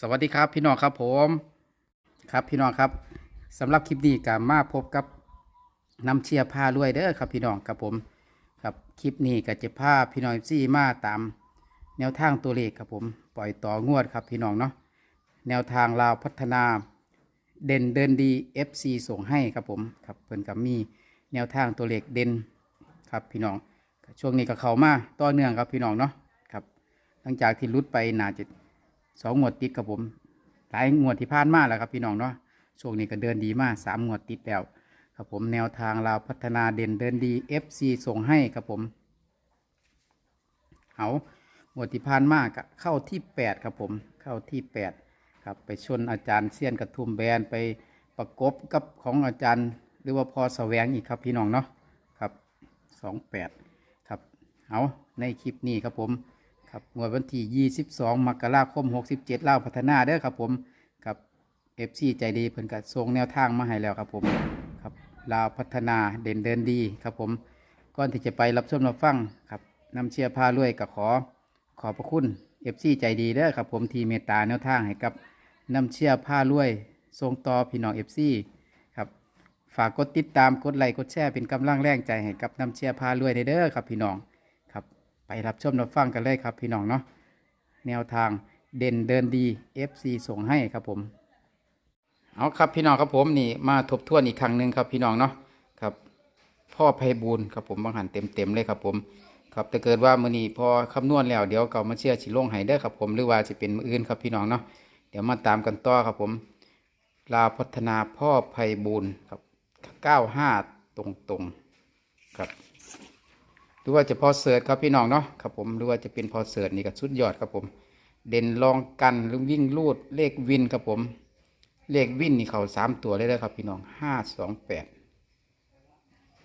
สวัสดีครับพี่น้องครับผมครับพี่น้องครับสำหรับคลิปนี้ก็มาพบกับน้ำเชียร์ผ้ารวยเด้อครับพี่น้องครับผมครับคลิปนี้ก็จะพาพี่น้องซี่มาตามแนวทางตัวเลขครับผมปล่อยต่องวดครับพี่น้องเนาะแนวทางลาวพัฒนาเด่นเดินดี FC ส่งให้ครับผมครับเพิ่อนกับมีแนวทางตัวเลขเด่นครับพี่น้องช่วงนี้ก็เข้ามาต่อเนื่องครับพี่น้องเนาะครับหลังจากที่ลุดไปนาจะ สองงวดติดครับผม หลายงวดที่ผ่านมาแล้วครับพี่น้องเนาะช่วงนี้ก็เดินดีมากสามงวดติดแล้วครับผมแนวทางเราพัฒนาเด่นเดินดี FC ส่งให้ครับผมเอางวดที่ผ่านมากเข้าที่แปดครับผมเข้าที่แปดครับไปชนอาจารย์เซียนกระทุมแบนไปประกบกับของอาจารย์หรือว่าพอแสวงอีกครับพี่น้องเนาะครับสองแปดครับเอาในคลิปนี้ครับผม ครับงวดวันที่ 22 มกราคม 67เล่าพัฒนาเด้อครับผมครับเอฟซีใจดีเพิ่นก็ส่งแนวทางมาให้แล้วครับผมครับลาวพัฒนาเด่นเดินดีครับผมก่อนที่จะไปรับชมรับฟังครับนำเชียร์พารวยกับขอขอบพระคุณเอฟซีใจดีเด้อครับผมที่เมตตาแนวทางให้กับนำเชียร์พารวยส่งต่อพี่น้องเอฟซีครับฝากกดติดตามกดไลค์กดแชร์เป็นกำลังแรงใจให้กับนำเชียร์พารวยเด้อครับพี่น้อง ไปรับชมรับฟังกันเลยครับพี่น้องเนาะแนวทางเด่นเดินดี FC ส่งให้ครับผม เอาครับพี่น้องครับผมนี่มาทบทวนอีกครั้งหนึ่งครับพี่น้องเนาะครับ พ่อไพบูลครับผมบางหันเต็มเต็มเลยครับผม ครับแต่เกิดว่ามือนี้พอคำนวณแล้วเดี๋ยวเก่ามาเชื่อสิลงให้ได้ครับผมหรือว่าจะเป็นมืออื่นครับพี่น้องเนาะเดี๋ยวมาตามกันต่อครับผม ลาพัฒนาพ่อไพบูลครับ95ตรงๆครับ รือว่าจะพอเสิร์ชครับพี่น้องเนาะครับผมหรือว่าจะเป็นพอเสิร์ชนี่ก็สุดยอดครับผม เด่นรองกันหรือวิ่งลูดเลขวินครับผม เลขวินนี่เขาสามตัวเลยนะครับ พี่น้องห้าสองแปด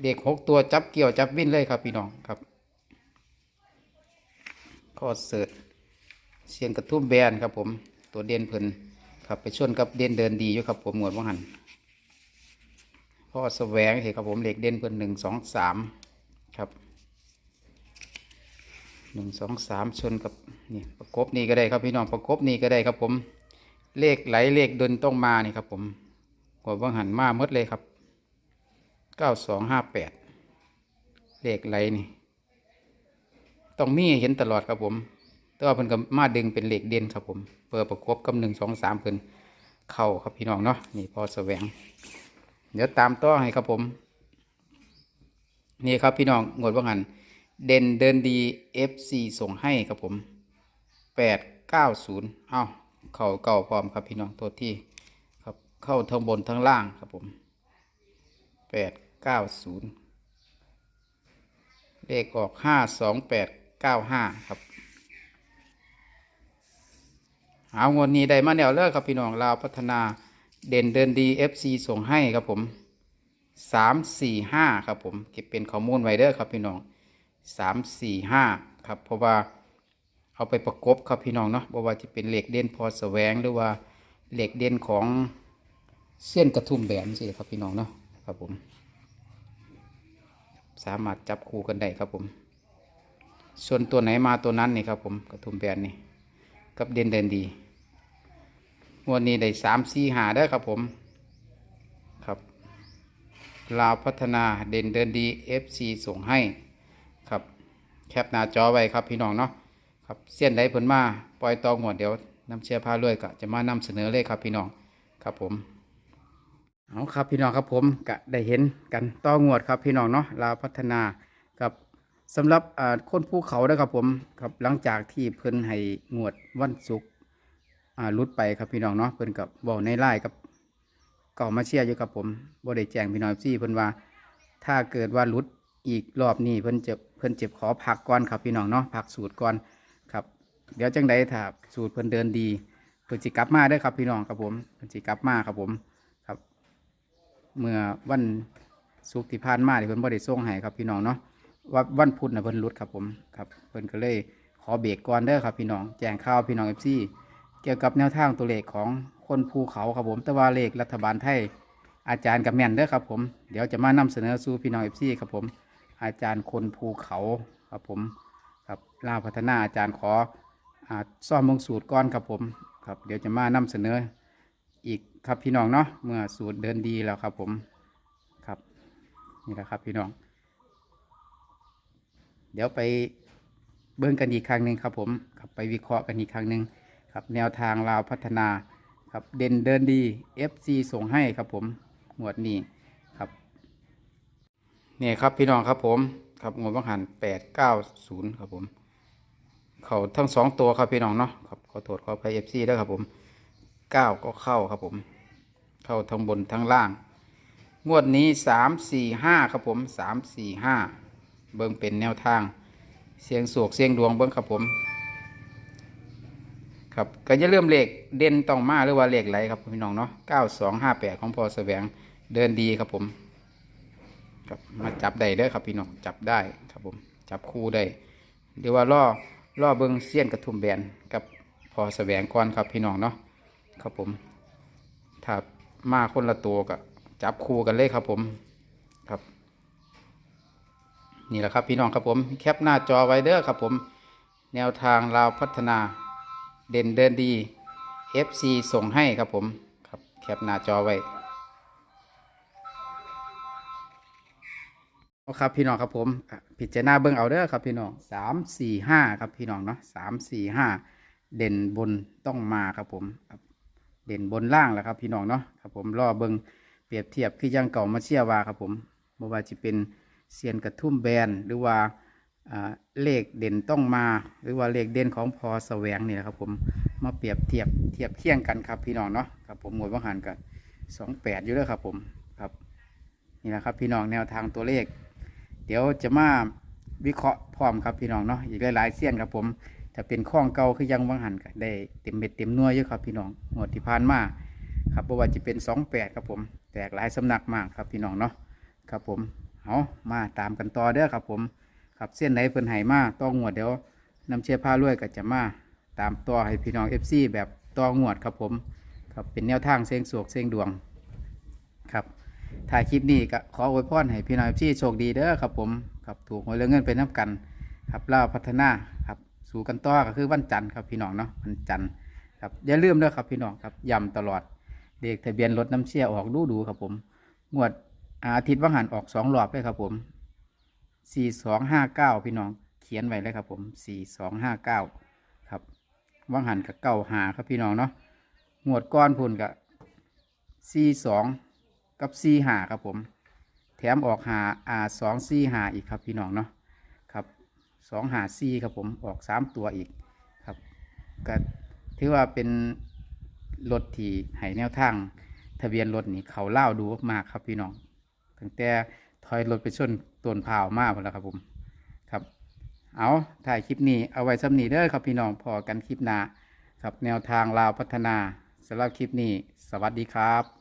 เลขหกตัวจับเกี่ยวจับวินเลยครับพี่น้องครับข้อเสิร์ชเสียงกระทุ่มแบนครับผม ตัวเด่นเพิ่นครับไปชนกับเด่นเดินดีอยู่ครับผมหมวดว่าหันพ่อแสวงเห็นครับผมเลขเด่นเพิ่นหนึ่งสองสามครับ หนึ่งสองสามชนกับนี่ประกบนี่ก็ได้ครับพี่น้องประกบนี่ก็ได้ครับผม เลขไหลเลขดนต้องมานี่ครับผมหัววังหันมาหมดเลยครับเก้าสองห้าแปดเลขไหลนี่ต้องมีเห็นตลอดครับผมแต่ว่าเพิ่นก็มาดึงเป็นเลขเด่นครับผม เปิดประกบกับหนึ่งสองสามเพิ่นเข้าครับพี่น้องเนาะนี่พอแสวง เดี๋ยวตามต่อให้ครับผม นี่ครับพี่น้องงดว่างัน เด่นเดินดี FC ส่งให้ครับผม890เอ้าเข้าเก่าพร้อมครับพี่น้องตัวที่ครับเข้าทั้งบนทั้งล่างครับผม890เลขออก52895ครับเอางวดนี้ได้มาแนวเลิกครับพี่น้องลาวพัฒนาเด่นเดินดี FC ส่งให้ครับผม345ครับผมเก็บเป็นข้อมูลไว้เด้อครับพี่น้อง สามสี่ห้าครับ เพราะว่าเอาไปประกบครับพี่น้องเนาะเพราะว่าจะเป็นเหล็กเด่นพอแสวงหรือว่าเหล็กเด่นของเส้นกระทุ่มแบนสิครับพี่น้องเนาะครับผม สามารถจับคู่กันได้ครับผม ส่วนตัวไหนมาตัวนั้นนี่ครับผมกระทุ่มแบนนี่กับเด่นเด่นดีวันนี้ได้สามสี่หาได้ครับผมครับลาวพัฒนาเด่นเดินดี FC ส่งให้ แคปหน้าจอไว้ครับพี่น้องเนาะครับเส้นใดเพิ่นมาปล่อยตองหมดเดี๋ยวน้ำเชียร์พาเรื่อยก็จะมานำเสนอเลยครับพี่น้องครับผมเอาครับพี่น้องครับผมก็ได้เห็นกันต่องวดครับพี่น้องเนาะลาพัฒนากับสำหรับคนภูเขานะครับผมครับหลังจากที่เพิ่นให้งวดวันศุกร์ลุดไปครับพี่น้องเนาะเพิ่นกับบอกในไลน์กับก่ามาเชียร์อยู่ครับผมบ่ได้แจ้งพี่น้องซี่เพิ่นว่า ถ้าเกิดว่าลุดอีกรอบนี้เพิ่นจะ พิ่นเจ็บขอพักก่อนครับพี่น้องเนาะพักสูตรก่อนครับ เดี๋ยวจังใดถ้าสูตรเพิ่นเดินดีเพิ่นสิกลับมาได้ครับพี่น้องครับผมเพิ่นสิกลับมาครับผมครับ เมื่อวันศุกที่ผ่านมาที่เพิ่นบ่ได้ส่งให้ครับพี่น้องเนาะว่าวันพุธน่ะเพิ่นหลุดครับผมครับเพิ่นก็เลยขอเบรกก่อนเด้อครับพี่น้องแจ้งข่าวพี่น้อง FC เกี่ยวกับแนวทางตัวเลขของคนภูเขาครับผมแต่ว่าเลขรัฐบาลไทยอาจารย์กับแม่นเด้อครับผมเดี๋ยวจะมานำเสนอสู่พี่น้องเอฟซีครับผม อาจารย์คนภูเขาครับผมครับลาพัฒนาอาจารย์ขออซ่อมเบงสูตรก่อนครับผมครับเดี๋ยวจะมานำเสนออีกครับพี่น้องเนาะเมื่อสูตรเดินดีแล้วครับผมครับนี่แหละครับพี่น้อง เดี๋ยวไปเบิ่งกันอีกครั้งหนึ่งครับผมครับไปวิเคราะห์กันอีกครั้งหนึ่งครับแนวทางลาวพัฒนาครับเด่นเดินดี FC ส่งให้ครับผมหมวดนี้ ครับนี่ครับพี่น้องครับผมครับงวดบังหัน890ครับผม เขาทั้งสองตัวครับพี่น้องเนาะครับขอโทษขอไป FC ด้วครับผม9ก็เข้าครับผม เข้าทั้งบนทั้งล่าง งวดนี้3 4 5ครับผม3 4 5เบิ่งเป็นแนวทาง เสียงสวกเสียงดวงเบิ่งครับผม ครับก็จะเริ่มเลขเด่นต้องมาหรือว่าเลขไหลครับพี่น้องเนาะ9258ของพอแสวงเดินดีครับผม ครับมาจับได้เด้อครับพี่น้องจับได้ครับผมจับคู่ได้เดี๋ยวว่าล่อล่อเบิงเสี้ยนกระทุ่มแบนกับพอแสวงก่อนครับพี่น้องเนาะครับผมถ้ามาคนละตัวก็จับคู่กันเลยครับผมครับ นี่แหละครับพี่น้องครับผมแคปหน้าจอไว้เด้อครับผม แนวทางลาวพัฒนาเด่นเดินดี FC ส่งให้ครับผมครับแคปหน้าจอไว้ เอาครับพี่น้องครับผมพิจารณาเบิ่งเอาเด้อครับพี่น้องสามสี่ห้าครับพี่น้องเนาะสามสี่ห้าเด่นบนต้องมาครับผมเด่นบนล่างแหละครับพี่น้องเนาะครับผมรอเบิงเปรียบเทียบคือยังเก่ามาเชียร์วาครับผมบ่ว่าจะเป็นเซียนกระทุ่มแบนหรือว่าเลขเด่นต้องมา หรือว่าเลขเด่นของพอแสวงนี่แหละครับผมมาเปรียบเทียบเทียบเคียงกันครับพี่น้องเนาะครับผมหมวดว่าหันกันสองแปดอยู่แล้วครับผมครับนี่แหละครับพี่น้องแนวทางตัวเลข เดี๋ยวจะมาวิเคราะห์พร้อมครับพี่น้องเนาะอีกหลายๆเซียนครับผมถ้าเป็นข้องเก่าคือยังวังหันก็ได้เต็มเม็ดเต็มหน่วยเยอะครับพี่น้องงวดที่ผ่านมาครับบ่ว่าจะเป็นสองแปดครับผม แตกหลายสำนักมากครับพี่น้องเนาะครับผมเอามาตามกันต่อเด้อครับผมครับเส้นไหนเพิ่นให้มาต้องงวดเดี๋ยวนำเชียร์ผ้ารวยก็จะมาตามต่อให้พี่น้องเอฟซีแบบต่องวดครับผม ครับเป็นแนวทางเสียงสวกเสียงดวงครับ ถ่ายคลิปนี้ก็ขออวยพรให้พี่น้องเอฟซีโชคดีเด้อครับผมครับถูกหวยเรื่องเงินเป็นน้ำกัน ครับเล่าพัฒนาครับสู่กันต่อก็คือวันจันทร์ครับพี่น้องเนาะวันจันทร์ครับอย่าลืมเด้อครับพี่น้องครับย้ำตลอดเด็กทะเบียนรถน้ำเชี่ยออกดูดูครับผมงวดอาทิตย์ว่างหันออกสองรอบเลยครับผมสี่สองห้าเก้าพี่น้องเขียนไว้เลยครับผมสี่สองห้าเก้าครับว่างหันกับเก้าหาครับพี่น้องเนาะงวดก้อนพุ่นกับสี่สอง กับสี่หาครับผม แถมออกหาอ่าสองสี่หาอีกครับพี่น้องเนาะครับสองหาซีครับผมออกสามตัวอีกครับก็ถือว่าเป็นรถที่ให้แนวทางทะเบียนรถนี่เขาเล่าดูมากครับพี่น้องตั้งแต่ถอยรถไปชนต้นพาวมากแล้วครับผมครับเอาถ่ายคลิปนี้เอาไว้สำนีเด้อครับพี่น้องพอกันคลิปหน้าครับแนวทางลาวพัฒนาสำหรับคลิปนี้ สวัสดีครับ